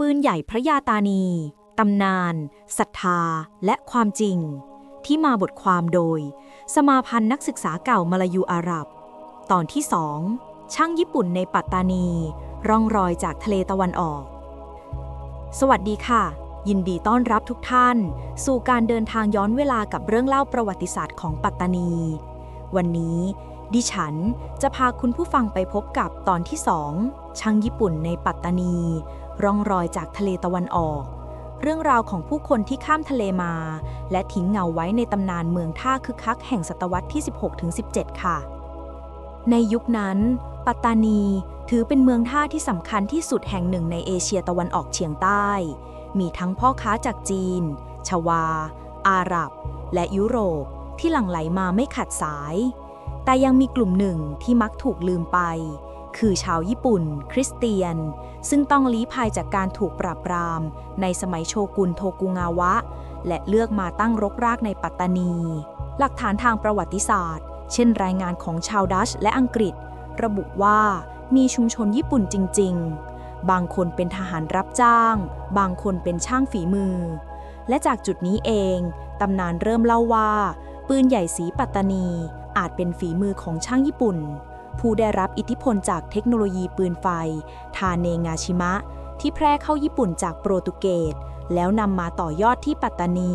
ปืนใหญ่พระยาตานี ตำนาน ศรัทธา และความจริง ที่มาบทความโดย สมาพันธ์นักศึกษาเก่ามลายูอาหรับ ตอนที่สองช่างญี่ปุ่นในปัตตานี ร่องรอยจากทะเลตะวันออก สวัสดีค่ะ ยินดีต้อนรับทุกท่าน สู่การเดินทางย้อนเวลากับเรื่องเล่าประวัติศาสตร์ของปัตตานี วันนี้ดิฉันจะพาคุณผู้ฟังไปพบกับตอนที่สองช่างญี่ปุ่นในปัตตานี ร่องรอยจากทะเลตะวันออก เรื่องราวของผู้คนที่ข้ามทะเลมา และทิ้งเงาไว้ในตำนานเมืองท่าคึกคักแห่งศตวรรษที่ 16-17 ค่ะ ในยุคนั้น ปัตตานีถือเป็นเมืองท่าที่สำคัญที่สุดแห่งหนึ่งในเอเชียตะวันออกเฉียงใต้ มีทั้งพ่อค้าจากจีน ชวา อาหรับ และยุโรปที่หลั่งไหลมาไม่ขาดสาย แต่ยังมีกลุ่มหนึ่งที่มักถูกลืมไป คือชาวญี่ปุ่น คริสเตียน ซึ่งต้องลี้ภัยจากการถูกปราบปราม ในสมัยโชกุนโทกุงาวะ และเลือกมาตั้งรกรากในปัตตานี หลักฐานทางประวัติศาสตร์ เช่นรายงานของชาวดัชและอังกฤษ ระบุว่ามีชุมชนญี่ปุ่นจริง ๆ บางคนเป็นทหารรับจ้าง บางคนเป็นช่างฝีมือ และจากจุดนี้เอง ตำนานเริ่มเล่าว่า ปืนใหญ่สีปัตตานีอาจเป็นฝีมือของช่างญี่ปุ่น ผู้ได้รับอิทธิพลจากเทคโนโลยีปืนไฟ ทาเนงาชิมะ ที่แพร่เข้าญี่ปุ่นจากโปรตุเกส แล้วนำมาต่อยอดที่ปัตตานี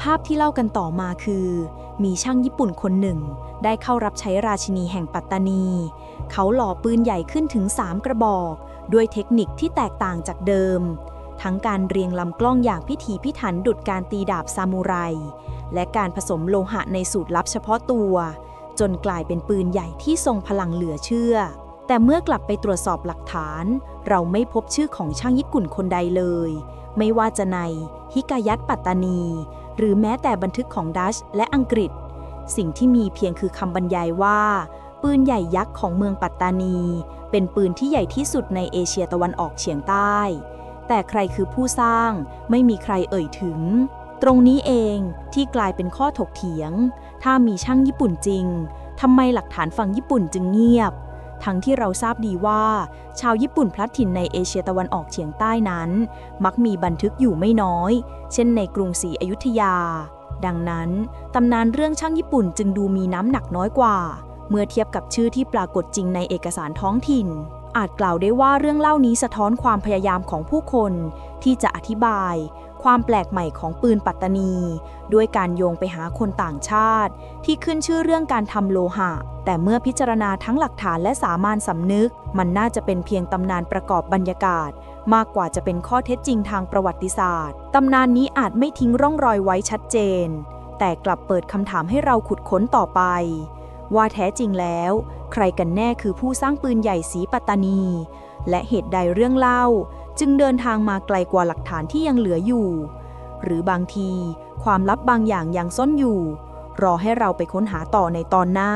ภาพที่เล่ากันต่อมาคือ มีช่างญี่ปุ่นคนหนึ่ง ได้เข้ารับใช้ราชินีแห่งปัตตานี เขาหล่อปืนใหญ่ขึ้นถึง 3 กระบอก ด้วยเทคนิคที่แตกต่างจากเดิม ทั้งการเรียงลำกล้องอย่างพิถีพิถันดุดการตีดาบซามูไร และการผสมโลหะในสูตรลับเฉพาะตัว จนกลายเป็นปืนใหญ่ที่ทรงพลังเหลือเชื่อ แต่เมื่อกลับไปตรวจสอบหลักฐาน เราไม่พบชื่อของช่างญี่ปุ่นคนใดเลย ไม่ว่าจะในฮิกายัตปัตตานี หรือแม้แต่บันทึกของดัชและอังกฤษ สิ่งที่มีเพียงคือคำบรรยายว่า ปืนใหญ่ยักษ์ของเมืองปัตตานี เป็นปืนที่ใหญ่ที่สุดในเอเชียตะวันออกเฉียงใต้ แต่ใครคือผู้สร้างไม่มีใครเอ่ยถึง ตรงนี้เองที่กลายเป็นข้อถกเถียง ถ้ามีช่างญี่ปุ่นจริงทำไมหลักฐานฝั่งญี่ปุ่นจึงเงียบ ทั้งที่เราทราบดีว่า ชาวญี่ปุ่นพลัดถิ่นในเอเชียตะวันออกเฉียงใต้นั้น มักมีบันทึกอยู่ไม่น้อย เช่นในกรุงศรีอยุธยา ดังนั้นตำนานเรื่องช่างญี่ปุ่นจึงดูมีน้ำหนักน้อยกว่า เมื่อเทียบกับชื่อที่ปรากฏจริงในเอกสารท้องถิ่น อาจกล่าวได้ว่าเรื่องเล่านี้สะท้อนความพยายามของผู้คนที่จะอธิบาย ความแปลกใหม่ของปืนปัตตานี ด้วยการโยงไปหาคนต่างชาติ ที่ขึ้นชื่อเรื่องการทำโลหะ แต่เมื่อพิจารณาทั้งหลักฐานและสามานสำนึก มันน่าจะเป็นเพียงตำนานประกอบบรรยากาศ มากกว่าจะเป็นข้อเท็จจริงทางประวัติศาสตร์ตำนานนี้อาจไม่ทิ้งร่องรอยไว้ชัดเจน แต่กลับเปิดคำถามให้เราขุดค้นต่อไป ว่าแท้จริงแล้ว ใครกันแน่คือผู้สร้างปืนใหญ่สีปัตตานี และเหตุใดเรื่องเล่า จึงเดินทางมาไกลกว่าหลักฐานที่ยังเหลืออยู่ หรือบางที ความลับบางอย่างยังซ่อนอยู่ รอให้เราไปค้นหาต่อในตอนหน้า